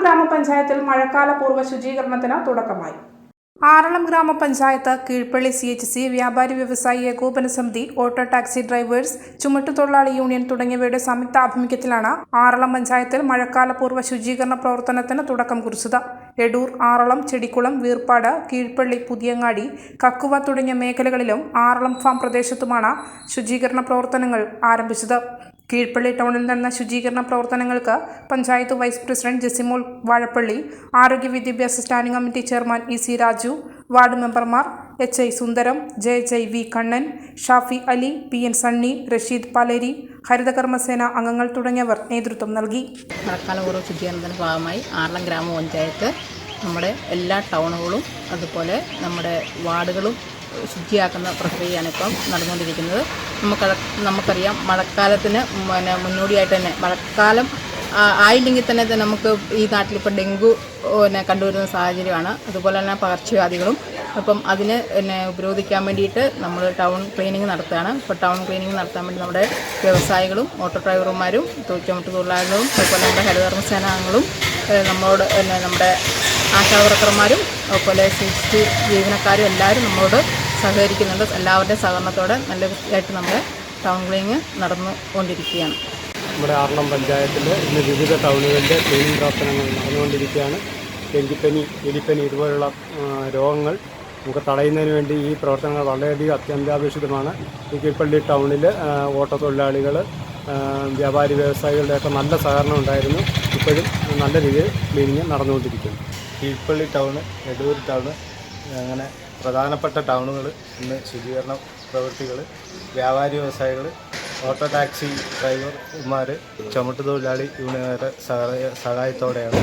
ഗ്രാമപഞ്ചായത്തിൽ മഴക്കാല പൂർവ ശുചീകരണത്തിന് തുടക്കമായി. ആറളം ഗ്രാമപഞ്ചായത്ത് കീഴ്പ്പള്ളി സി എച്ച് സി വ്യാപാരി വ്യവസായി ഏകോപന സമിതി ഓട്ടോ ടാക്സി ഡ്രൈവേഴ്സ് ചുമട്ടുതൊഴിലാളി യൂണിയൻ തുടങ്ങിയവയുടെ സംയുക്ത ആഭിമുഖ്യത്തിലാണ് ആറളം പഞ്ചായത്തിൽ മഴക്കാല പൂർവ ശുചീകരണ പ്രവർത്തനത്തിന് തുടക്കം കുറിച്ചത്. എടൂർ ആറളം ചെടിക്കുളം വീർപ്പാട് കീഴ്പ്പള്ളി പുതിയങ്ങാടി കക്കുവ തുടങ്ങിയ മേഖലകളിലും ആറളം ഫാം പ്രദേശത്തുമാണ് ശുചീകരണ പ്രവർത്തനങ്ങൾ ആരംഭിച്ചത്. കീഴ്പള്ളി ടൗണിൽ നടന്ന ശുചീകരണ പ്രവർത്തനങ്ങൾക്ക് പഞ്ചായത്ത് വൈസ് പ്രസിഡന്റ് ജെസിമോൾ വാഴപ്പള്ളി ആരോഗ്യ വിദ്യാഭ്യാസ standing committee chairman E C Raju ward മെമ്പർമാർ H I Sundaram J H I V Kannan Shafi Ali P N Sunny Rasheed Paleri ഹരിതകർമ്മസേന അംഗങ്ങൾ തുടങ്ങിയവർ നേതൃത്വം നൽകി. മഴക്കാലപൂർവ ശുചീകരണത്തിന്റെ ഭാഗമായി ആറളം ഗ്രാമപഞ്ചായത്ത് നമ്മുടെ എല്ലാ ടൗണുകളും അതുപോലെ നമ്മുടെ വാർഡുകളും ശുചിയാക്കുന്ന പ്രക്രിയയാണ് ഇപ്പം നടന്നുകൊണ്ടിരിക്കുന്നത്. നമുക്ക് നമുക്കറിയാം മഴക്കാലത്തിന് പിന്നെ മുന്നോടിയായിട്ട് തന്നെ മഴക്കാലം ആയില്ലെങ്കിൽ തന്നെ നമുക്ക് ഈ നാട്ടിലിപ്പോൾ ഡെങ്കു പിന്നെ കണ്ടുവരുന്ന സാഹചര്യമാണ്. അതുപോലെ തന്നെ പകർച്ചവ്യാധികളും. അപ്പം അതിന് പിന്നെ ഉപരോധിക്കാൻ വേണ്ടിയിട്ട് നമ്മൾ ടൗൺ ക്ലീനിങ് നടത്തുകയാണ്. ഇപ്പോൾ ടൗൺ ക്ലീനിങ് നടത്താൻ വേണ്ടി നമ്മുടെ വ്യവസായികളും ഓട്ടോ ഡ്രൈവർമാരും ചുമട്ട് തൊഴിലാളികളും അതുപോലെ നമ്മുടെ ഹരിതകർമ്മസേനാംഗങ്ങളും സേനാംഗങ്ങളും നമ്മളോട് പിന്നെ നമ്മുടെ ആശാവർക്കർമാരും അതുപോലെ സി ജീവനക്കാരും എല്ലാവരും നമ്മളോട് സഹകരിക്കുന്നുണ്ട് എല്ലാവരുടെയും സഹകരണത്തോടെ നല്ല വൃത്തിയായിട്ട് നമ്മുടെ ടൗൺ ക്ലീനിങ് നടന്നുകൊണ്ടിരിക്കുകയാണ്. നമ്മുടെ ആറളം പഞ്ചായത്തിൽ ഇന്ന് വിവിധ ടൗണുകളിലെ ക്ലീനിങ് പ്രവർത്തനങ്ങൾ നടന്നുകൊണ്ടിരിക്കുകയാണ്. ഡെങ്കിപ്പനി എലിപ്പനി ഇതുപോലുള്ള രോഗങ്ങൾ നമുക്ക് തടയുന്നതിന് വേണ്ടി ഈ പ്രവർത്തനങ്ങൾ വളരെയധികം അത്യന്താപേക്ഷിതമാണ്. ഈ കീഴ്പള്ളി ടൗണിൽ ഓട്ടോ തൊഴിലാളികൾ വ്യാപാരി വ്യവസായികളുടെയൊക്കെ നല്ല സഹകരണം ഉണ്ടായിരുന്നു. ഇപ്പോഴും നല്ല രീതിയിൽ ക്ലീനിങ് നടന്നുകൊണ്ടിരിക്കുന്നു. കീഴ്പള്ളി ടൗണ് എടൂർ ടൗണ് അങ്ങനെ പ്രധാനപ്പെട്ട ടൗണുകൾ ഇന്ന് ശുചീകരണ പ്രവൃത്തികൾ വ്യാപാരി വ്യവസായികൾ ഓട്ടോ ടാക്സി ഡ്രൈവർമാർ ചുമട്ടുതൊഴിലാളി യൂണിയനുകാരുടെ സഹായ സഹായത്തോടെയാണ്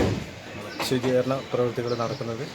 ശുചീകരണ പ്രവൃത്തികൾ നടക്കുന്നത്.